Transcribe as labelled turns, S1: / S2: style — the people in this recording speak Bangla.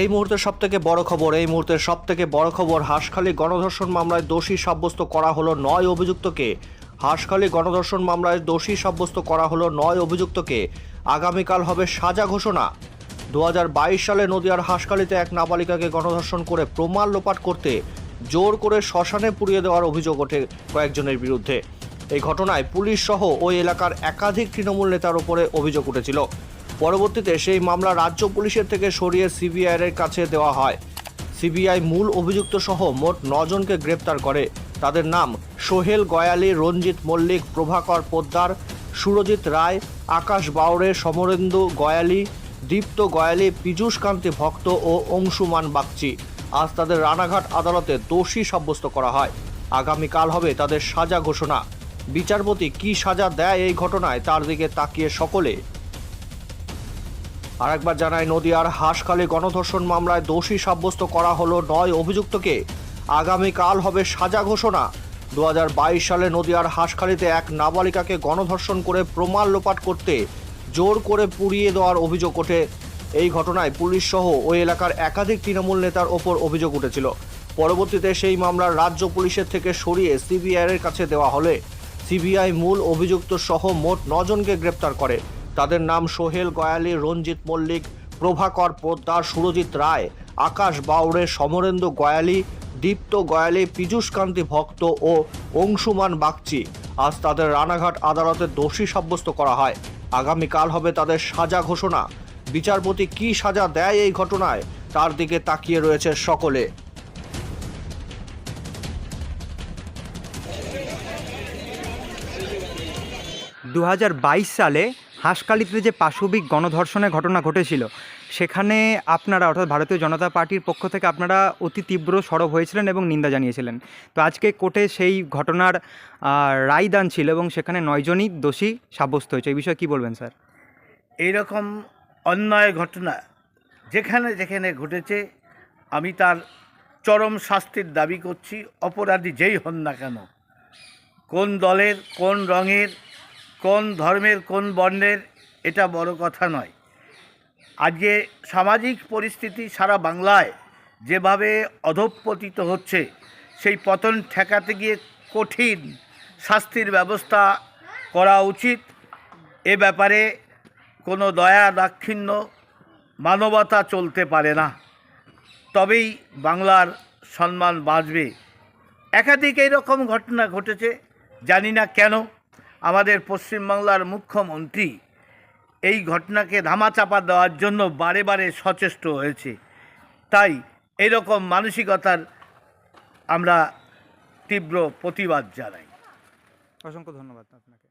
S1: এই মুহূর্তের সব থেকে বড় খবর, এই মুহূর্তে সব থেকে বড় খবর, হাঁসখালী গণধর্ষণ মামলায় দোষী সাব্যস্ত করা হলো নয় অভিযুক্তকে। হাঁসখালী গণধর্ষণ মামলায় দোষী সাব্যস্ত করা হলো নয় অভিযুক্তকে। আগামীকাল হবে সাজা ঘোষণা। দু হাজার বাইশ সালে নদিয়ার হাঁসখালীতে এক নাবালিকাকে গণধর্ষণ করে প্রমাণ লোপাট করতে জোর করে শ্মশানে পুড়িয়ে দেওয়ার অভিযোগ ওঠে কয়েকজনের বিরুদ্ধে। এই ঘটনায় পুলিশ সহ ওই এলাকার একাধিক তৃণমূল নেতার উপরে অভিযোগ উঠেছিল। পরবর্তীতে সেই মামলা রাজ্য পুলিশের থেকে সরিয়ে সিবিআই এর কাছে দেওয়া হয়। সিবিআই মূল অভিযুক্ত সহ মোট নজনকে গ্রেপ্তার করে। তাদের নাম সোহেল গয়ালি, রঞ্জিত মল্লিক, প্রভাকর পোদ্দার, সুরজিৎ রায়, আকাশ বাউরে সমরেন্দু গয়ালি, দীপ্ত গয়ালি, পীযূষ কান্তি ভক্ত ও অংশুমান বাগচি। আজ তাদের রানাঘাট আদালতে দোষী সাব্যস্ত করা হয়। আগামীকাল হবে তাদের সাজা ঘোষণা। বিচারপতি কি সাজা দেয় এই ঘটনায় তার দিকে তাকিয়ে সকলে আরেকবার জানায়, নদিয়ার হাঁসখালী গণধর্ষণ মামলায় দোষী সাব্যস্ত করা হলো নয় অভিযুক্তকে। আগামীকাল হবে সাজা ঘোষণা। দু হাজার বাইশ সালে নদিয়ার হাঁসখালীতে এক নাবালিকাকে গণধর্ষণ করে প্রমাণ লোপাট করতে জোর করে পুড়িয়ে দেওয়ার অভিযোগ ওঠে। এই ঘটনায় পুলিশ সহ ওই এলাকার একাধিক তৃণমূল নেতার ওপর অভিযোগ উঠেছিল। পরবর্তীতে সেই মামলার রাজ্য পুলিশের থেকে সরিয়ে সিবিআইয়ের কাছে দেওয়া হলে। সিবিআই মূল অভিযুক্ত সহ মোট নজনকে গ্রেপ্তার করে। তাদের নাম সোহেল গয়ালি, রঞ্জিত মল্লিক, প্রভাকর পোদ্দার, সুরজিৎ রায়, আকাশ বাউড়ে সমরেন্দ্র গয়ালি, দীপ্ত গয়ালি পীযূষ কান্তি ভক্ত ও অংশুমান বাগচি। আজ তাদের রানাঘাট আদালতে দোষী সাব্যস্ত করা হয়। আগামীকাল হবে তাদের সাজা ঘোষণা। বিচারপতি কি সাজা দেয় এই ঘটনায়, তার দিকে তাকিয়ে রয়েছে সকলে।
S2: দু হাজার বাইশ সালে হাঁসকালিতে যে পাশবিক গণধর্ষণের ঘটনা ঘটেছিল, সেখানে আপনারা, অর্থাৎ ভারতীয় জনতা পার্টির পক্ষ থেকে আপনারা অতি তীব্র সরব হয়েছিলেন এবং নিন্দা জানিয়েছিলেন। তো আজকে কোর্টে সেই ঘটনার রায়দান ছিল এবং সেখানে নয়জনই দোষী সাব্যস্ত হয়েছে। এই বিষয়ে কী বলবেন, স্যার?
S3: এইরকম অন্যায় ঘটনা যেখানে যেখানে ঘটেছে, আমি তার চরম শাস্তির দাবি করছি, অপরাধী যেই হন না কেন, কোন দলের, কোন রঙের কোন ধর্মের, কোন বর্ণের, এটা বড় কথা নয়। আজকে সামাজিক পরিস্থিতি সারা বাংলায় যেভাবে অধঃপতিত হচ্ছে, সেই পতন ঠেকাতে গিয়ে কঠিন শাস্তির ব্যবস্থা করা উচিত। এ ব্যাপারে কোনো দয়া দাক্ষিণ্য মানবতা চলতে পারে না। তবেই বাংলার সম্মান বাঁচবে। একাধিক এইরকম ঘটনা ঘটেছে, জানি না কেন। আমাদের পশ্চিমবাংলার মুখ্যমন্ত্রী এই ঘটনাকে ধামাচাপা দেওয়ার জন্য বারে বারে সচেষ্ট হয়েছে। তাই এরকম মানসিকতার আমরা তীব্র প্রতিবাদ জানাই।
S2: অসংখ্য ধন্যবাদ আপনাকে।